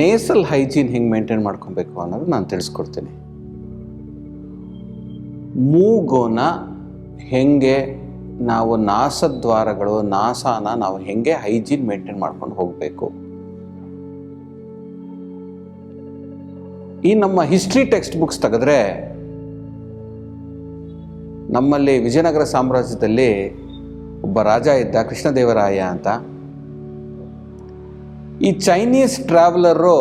Nasal hygiene ಹೆಂಗೆ maintain ಮಾಡ್ಕೊಬೇಕು ಅನ್ನೋದು ನಾನು ತಿಳಿಸ್ಕೊಡ್ತೀನಿ. ಮೂಗೋನ ಹೆಂಗೆ ನಾವು ನಾಸದ್ವಾರಗಳು, ನಾಸಾನ ನಾವು ಹೆಂಗೆ ಹೈಜೀನ್ ಮೇಂಟೈನ್ ಮಾಡ್ಕೊಂಡು ಹೋಗಬೇಕು. ಈ ನಮ್ಮ ಹಿಸ್ಟ್ರಿ ಟೆಕ್ಸ್ಟ್ ಬುಕ್ಸ್ ತೆಗೆದ್ರೆ ನಮ್ಮಲ್ಲಿ ವಿಜಯನಗರ ಸಾಮ್ರಾಜ್ಯದಲ್ಲಿ ಒಬ್ಬ ರಾಜ ಇದ್ದ ಕೃಷ್ಣದೇವರಾಯ ಅಂತ. ಈ ಚೈನೀಸ್ ಟ್ರಾವೆಲರು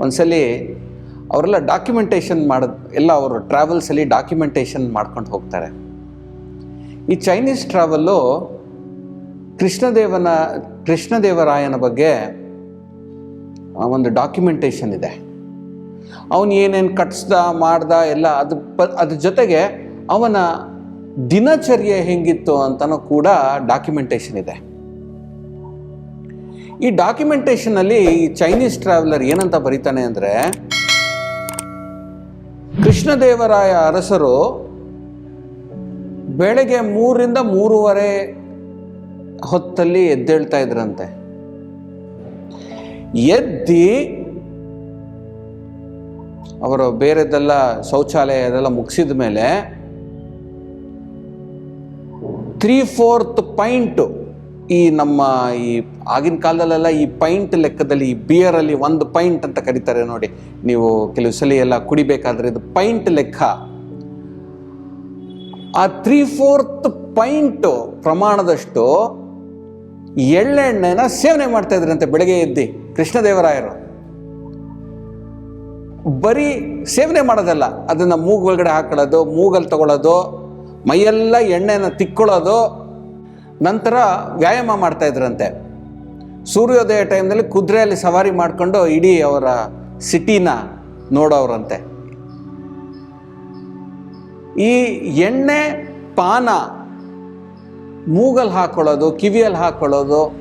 ಒಂದ್ಸಲಿ ಅವರೆಲ್ಲ ಡಾಕ್ಯುಮೆಂಟೇಷನ್ ಮಾಡೋದು ಎಲ್ಲ ಅವರು ಟ್ರಾವೆಲ್ಸಲ್ಲಿ ಡಾಕ್ಯುಮೆಂಟೇಷನ್ ಮಾಡ್ಕೊಂಡು ಹೋಗ್ತಾರೆ. ಈ ಚೈನೀಸ್ ಟ್ರಾವೆಲ್ಲು ಕೃಷ್ಣದೇವನ, ಕೃಷ್ಣದೇವರಾಯನ ಬಗ್ಗೆ ಒಂದು ಡಾಕ್ಯುಮೆಂಟೇಷನ್ ಇದೆ. ಅವನು ಏನೇನು ಕಟ್ಸ್ದ, ಮಾಡ್ದ, ಎಲ್ಲ ಅದು ಪ, ಅದ್ರ ಜೊತೆಗೆ ಅವನ ದಿನಚರ್ಯೆ ಹೆಂಗಿತ್ತು ಅಂತಲೂ ಕೂಡ ಡಾಕ್ಯುಮೆಂಟೇಷನ್ ಇದೆ. ಈ ಡಾಕ್ಯುಮೆಂಟೇಷನ್ ಅಲ್ಲಿ ಚೈನೀಸ್ ಟ್ರಾವೆಲರ್ ಏನಂತ ಬರೀತಾನೆ ಅಂದ್ರೆ, ಕೃಷ್ಣದೇವರಾಯ ಅರಸರು ಬೆಳಗ್ಗೆ ಮೂರರಿಂದ ಮೂರುವರೆ ಹೊತ್ತಲ್ಲಿ ಎದ್ದೇಳ್ತಾ ಇದ್ರಂತೆ. ಎದ್ದಿ ಅವರು ಬೇರೆದೆಲ್ಲ ಶೌಚಾಲಯ ಅದೆಲ್ಲ ಮುಗಿಸಿದ ಮೇಲೆ ತ್ರೀ ಫೋರ್ತ್ ಪಾಯಿಂಟು ಈ ನಮ್ಮ ಈ ಆಗಿನ ಕಾಲದಲ್ಲೆಲ್ಲ ಈ ಪೈಂಟ್ ಲೆಕ್ಕದಲ್ಲಿ ಈ ಬಿಯರಲ್ಲಿ ಒಂದು ಪೈಂಟ್ ಅಂತ ಕರೀತಾರೆ ನೋಡಿ. ನೀವು ಕೆಲವು ಸಲ ಎಲ್ಲ ಕುಡಿಬೇಕಾದ್ರೆ ಇದು ಪೈಂಟ್ ಲೆಕ್ಕ. ಆ ತ್ರೀ ಫೋರ್ತ್ ಪಾಯಿಂಟು ಪ್ರಮಾಣದಷ್ಟು ಎಳ್ಳೆಣ್ಣೆನ ಸೇವನೆ ಮಾಡ್ತಾ ಇದ್ರಂತೆ ಬೆಳಗ್ಗೆ ಎದ್ದಿ ಕೃಷ್ಣದೇವರಾಯರು. ಬರೀ ಸೇವನೆ ಮಾಡೋದಲ್ಲ, ಅದನ್ನ ಮೂಗು ಒಳಗಡೆ ಹಾಕೊಳ್ಳೋದು, ಮೂಗಲ್ಲಿ ತಗೊಳ್ಳೋದು, ಮೈಯೆಲ್ಲ ಎಣ್ಣೆನ ತಿಕ್ಕೊಳ್ಳೋದು ನಂತರ ವ್ಯಾಯಾಮ ಮಾಡ್ತಾ ಇದ್ರಂತೆ. ಸೂರ್ಯೋದಯ ಟೈಮ್ನಲ್ಲಿ ಕುದುರೆಯಲ್ಲಿ ಸವಾರಿ ಮಾಡಿಕೊಂಡು ಇಡೀ ಅವರ ಸಿಟಿನ ನೋಡೋರಂತೆ ಈ ಎಣ್ಣೆ ಪಾನ ಮೂಗಲ್ಲಿ ಹಾಕೊಳ್ಳೋದು, ಕಿವಿಯಲ್ಲಿ ಹಾಕೊಳ್ಳೋದು,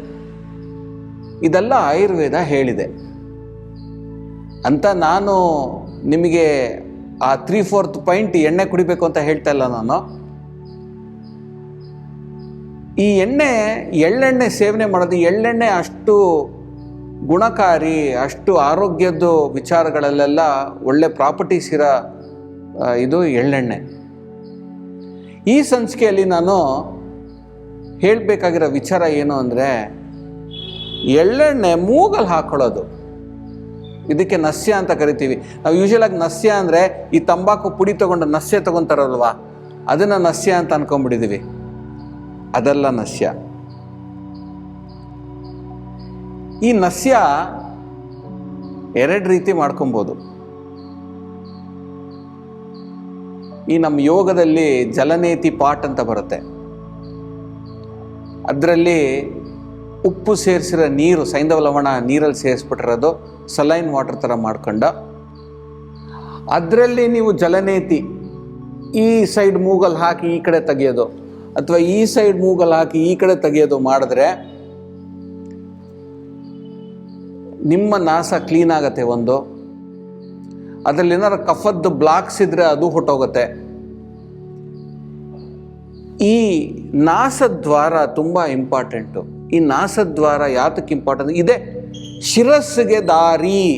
ಇದೆಲ್ಲ ಆಯುರ್ವೇದ ಹೇಳಿದೆ. ಅಂತ ನಾನು ನಿಮಗೆ ಆ ತ್ರೀ ಫೋರ್ತ್ ಪಾಯಿಂಟ್ ಎಣ್ಣೆ ಕುಡಿಬೇಕು ಅಂತ ಹೇಳ್ತಾ ಇಲ್ಲ ನಾನು. ಈ ಎಣ್ಣೆ ಎಳ್ಳೆಣ್ಣೆ ಸೇವನೆ ಮಾಡೋದು, ಎಳ್ಳೆಣ್ಣೆ ಅಷ್ಟು ಗುಣಕಾರಿ, ಅಷ್ಟು ಆರೋಗ್ಯದ್ದು ವಿಚಾರಗಳಲ್ಲೆಲ್ಲ ಒಳ್ಳೆ ಪ್ರಾಪರ್ಟೀಸ್ ಇರೋ ಇದು ಎಳ್ಳೆಣ್ಣೆ. ಈ ಸಂಚಿಕೆಯಲ್ಲಿ ನಾನು ಹೇಳಬೇಕಾಗಿರೋ ವಿಚಾರ ಏನು ಅಂದರೆ, ಎಳ್ಳೆಣ್ಣೆ ಮೂಗಲ್ಲಿ ಹಾಕೊಳ್ಳೋದು. ಇದಕ್ಕೆ ನಸ್ಯ ಅಂತ ಕರಿತೀವಿ. ನಾವು ಯೂಶಲ್ ಆಗಿ ನಸ್ಯ ಅಂದರೆ ಈ ತಂಬಾಕು ಪುಡಿ ತೊಗೊಂಡು ನಸ್ಯ ತೊಗೊತಾರಲ್ವ, ಅದನ್ನು ನಸ್ಯ ಅಂತ ಅನ್ಕೊಂಡ್ಬಿಟ್ಟಿದ್ದೀವಿ ಅದಲ್ಲ ನಸ್ಯ. ಈ ನಸ್ಯ ಎರಡು ರೀತಿ ಮಾಡ್ಕೊಬೋದು. ಈ ನಮ್ಮ ಯೋಗದಲ್ಲಿ ಜಲನೇತಿ ಪಾಟ್ ಅಂತ ಬರುತ್ತೆ. ಅದರಲ್ಲಿ ಉಪ್ಪು ಸೇರಿಸಿರೋ ನೀರು, ಸೈಂಧವ ಲವಣ ನೀರಲ್ಲಿ ಸೇರಿಸ್ಬಿಟ್ಟಿರೋದು ಸಲೈನ್ ವಾಟರ್ ಥರ ಮಾಡ್ಕೊಂಡ. ಅದರಲ್ಲಿ ನೀವು ಜಲನೇತಿ ಈ ಸೈಡ್ ಮೂಗಲ್ಲಿ ಹಾಕಿ ಈ ಕಡೆ ತೆಗೆಯೋದು. ಅಥವಾ ಈ ಸೈಡ್ ಮೂಗಲ್ಲಿ ಹಾಕಿ ಈ ಕಡೆ ತೆಗೆಯೋದು ಮಾಡಿದ್ರೆ ನಿಮ್ಮ ನಾಸ ಕ್ಲೀನ್ ಆಗತ್ತೆ ಒಂದು. ಅದರಲ್ಲಿ ಏನಾರು ಕಫದ್ದು ಬ್ಲಾಕ್ಸ್ ಇದ್ರೆ ಅದು ಹೊಟ್ಟೋಗುತ್ತೆ. ಈ ನಾಸದ್ವಾರ ತುಂಬ ಇಂಪಾರ್ಟೆಂಟು. ಈ ನಾಸದ್ವಾರ ಯಾತಕ್ಕೆ ಇಂಪಾರ್ಟೆಂಟ್ ಇದೆ ಶಿರಸ್ಸಿಗೆ ದಾರಿ.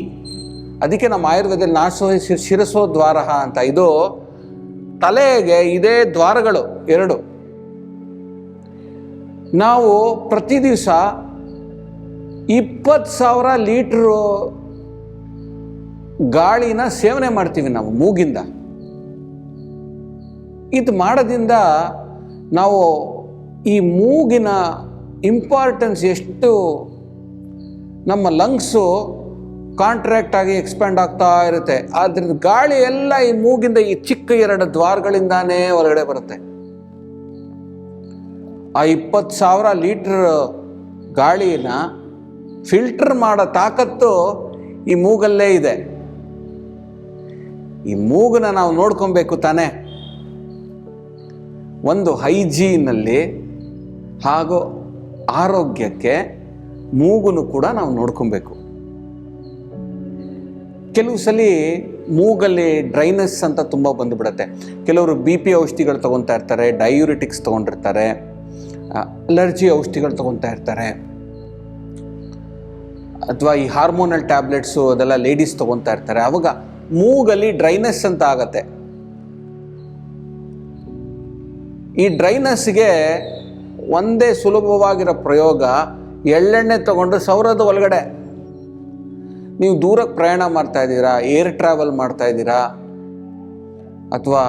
ಅದಕ್ಕೆ ನಮ್ಮ ಆಯುರ್ವೇದದಲ್ಲಿ ನಾಸೋ ಶಿರಸೋ ದ್ವಾರ ಅಂತ. ಇದು ತಲೆಗೆ ಇದೇ ದ್ವಾರಗಳು ಎರಡು. ನಾವು ಪ್ರತಿ ದಿವಸ ಇಪ್ಪತ್ತು ಸಾವಿರ ಲೀಟ್ರು ಗಾಳಿನ ಸೇವನೆ ಮಾಡ್ತೀವಿ ನಾವು ಮೂಗಿಂದ. ಇದು ಮಾಡೋದ್ರಿಂದ ನಾವು ಈ ಮೂಗಿನ ಇಂಪಾರ್ಟೆನ್ಸ್ ಎಷ್ಟು ನಮ್ಮ ಲಂಗ್ಸು ಕಾಂಟ್ರಾಕ್ಟ್ ಆಗಿ ಎಕ್ಸ್ಪ್ಯಾಂಡ್ ಆಗ್ತಾ ಇರುತ್ತೆ. ಆದ್ರಿಂದ ಗಾಳಿ ಎಲ್ಲ ಈ ಮೂಗಿಂದ ಈ ಚಿಕ್ಕ ಎರಡು ದ್ವಾರಗಳಿಂದಾನೇ ಹೊರಗಡೆ ಬರುತ್ತೆ. ಆ ಇಪ್ಪತ್ತು ಸಾವಿರ ಲೀಟ್ರ್ ಗಾಳಿನ ಫಿಲ್ಟರ್ ಮಾಡೋ ತಾಕತ್ತು ಈ ಮೂಗಲ್ಲೇ ಇದೆ. ಈ ಮೂಗನ್ನ ನಾವು ನೋಡ್ಕೊಬೇಕು ತಾನೇ. ಒಂದು ಹೈಜೀನಲ್ಲಿ ಹಾಗೂ ಆರೋಗ್ಯಕ್ಕೆ ಮೂಗುನು ಕೂಡ ನಾವು ನೋಡ್ಕೊಬೇಕು. ಕೆಲವು ಸಲ ಮೂಗಲ್ಲಿ ಡ್ರೈನೆಸ್ ಅಂತ ತುಂಬ ಬಂದುಬಿಡುತ್ತೆ. ಕೆಲವರು ಬಿ ಪಿ ಔಷಧಿಗಳು ತೊಗೊತಾ ಇರ್ತಾರೆ, ಡಯೂರಿಟಿಕ್ಸ್ ತೊಗೊಂಡಿರ್ತಾರೆ. ಅಲರ್ಜಿ ಔಷಧಿಗಳು ತೊಗೊತಾ ಇರ್ತಾರೆ. ಅಥವಾ ಈ ಹಾರ್ಮೋನಲ್ ಟ್ಯಾಬ್ಲೆಟ್ಸು ಅದೆಲ್ಲ ಲೇಡೀಸ್ ತೊಗೊತಾ ಇರ್ತಾರೆ. ಅವಾಗ ಮೂಗಲ್ಲಿ ಡ್ರೈನೆಸ್ ಅಂತ ಆಗತ್ತೆ. ಈ ಡ್ರೈನೆಸ್ಗೆ ಒಂದೇ ಸುಲಭವಾಗಿರೋ ಪ್ರಯೋಗ ಎಳ್ಳೆಣ್ಣೆ ತಗೊಂಡು ಸೌರದ ಒಳಗಡೆ. ನೀವು ದೂರಕ್ಕೆ ಪ್ರಯಾಣ ಮಾಡ್ತಾ ಇದ್ದೀರಾ, ಏರ್ ಟ್ರಾವೆಲ್ ಮಾಡ್ತಾ ಇದ್ದೀರಾ, ಅಥವಾ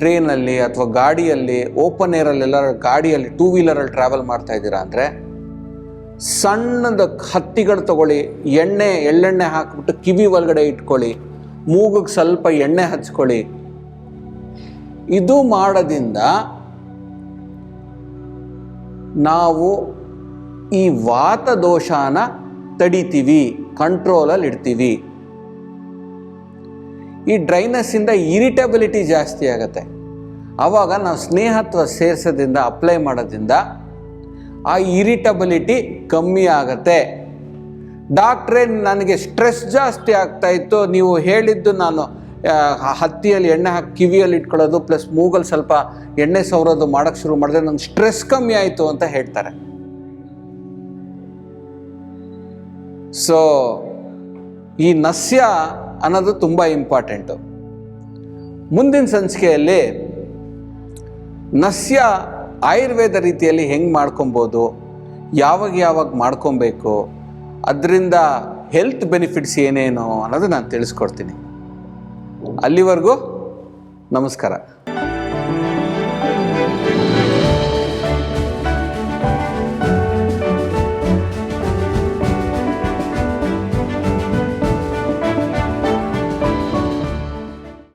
ಟ್ರೈನಲ್ಲಿ ಅಥವಾ ಗಾಡಿಯಲ್ಲಿ ಓಪನ್ ಏರಲ್ಲೆಲ್ಲ ಗಾಡಿಯಲ್ಲಿ ಟೂ ವೀಲರಲ್ಲಿ ಟ್ರಾವೆಲ್ ಮಾಡ್ತಾ ಇದ್ದೀರಾ ಅಂದರೆ ಸಣ್ಣದ ಹತ್ತಿಗಳು ತಗೊಳ್ಳಿ, ಎಣ್ಣೆ, ಎಳ್ಳೆಣ್ಣೆ ಹಾಕಿಬಿಟ್ಟು ಕಿವಿ ಒಳಗಡೆ ಇಟ್ಕೊಳ್ಳಿ ಮೂಗಕ್ಕೆ ಸ್ವಲ್ಪ ಎಣ್ಣೆ ಹಚ್ಕೊಳ್ಳಿ. ಇದು ಮಾಡೋದಿಂದ ನಾವು ಈ ವಾತ ದೋಷನ ತಡಿತೀವಿ ಕಂಟ್ರೋಲಲ್ಲಿ ಇಡ್ತೀವಿ ಈ ಡ್ರೈನೆಸ್ಸಿಂದ ಇರಿಟಬಿಲಿಟಿ ಜಾಸ್ತಿ ಆಗುತ್ತೆ. ಆವಾಗ ನಾವು ಸ್ನೇಹತ್ವ ಸೇರಿಸೋದ್ರಿಂದ ಅಪ್ಲೈ ಮಾಡೋದ್ರಿಂದ ಆ ಇರಿಟಬಿಲಿಟಿ ಕಮ್ಮಿ ಆಗತ್ತೆ. ಡಾಕ್ಟ್ರೇ ನನಗೆ ಸ್ಟ್ರೆಸ್ ಜಾಸ್ತಿ ಆಗ್ತಾ ಇತ್ತು. ನೀವು ಹೇಳಿದ್ದು ನಾನು ಹತ್ತಿಯಲ್ಲಿ ಎಣ್ಣೆ ಹಾಕಿ ಕಿವಿಯಲ್ಲಿ ಇಟ್ಕೊಳ್ಳೋದು ಪ್ಲಸ್ ಮೂಗಲ್ಲಿ ಸ್ವಲ್ಪ ಎಣ್ಣೆ ಸವರೋದು ಮಾಡೋಕ್ಕೆ ಶುರು ಮಾಡಿದ್ರೆ ನಂಗೆ ಸ್ಟ್ರೆಸ್ ಕಮ್ಮಿ ಆಯಿತು ಅಂತ ಹೇಳ್ತಾರೆ. ಸೊ ಈ ನಸ್ಯ ಅನ್ನೋದು ತುಂಬ ಇಂಪಾರ್ಟೆಂಟು. ಮುಂದಿನ ಸಂಚಿಕೆಯಲ್ಲಿ ನಸ್ಯ ಆಯುರ್ವೇದ ರೀತಿಯಲ್ಲಿ ಹೆಂಗೆ ಮಾಡ್ಕೊಬೋದು, ಯಾವಾಗ ಯಾವಾಗ ಮಾಡ್ಕೊಬೇಕು, ಅದರಿಂದ ಹೆಲ್ತ್ ಬೆನಿಫಿಟ್ಸ್ ಏನೇನು ಅನ್ನೋದು ನಾನು ತಿಳಿಸ್ಕೊಡ್ತೀನಿ. ಅಲ್ಲಿವರೆಗೂ ನಮಸ್ಕಾರ.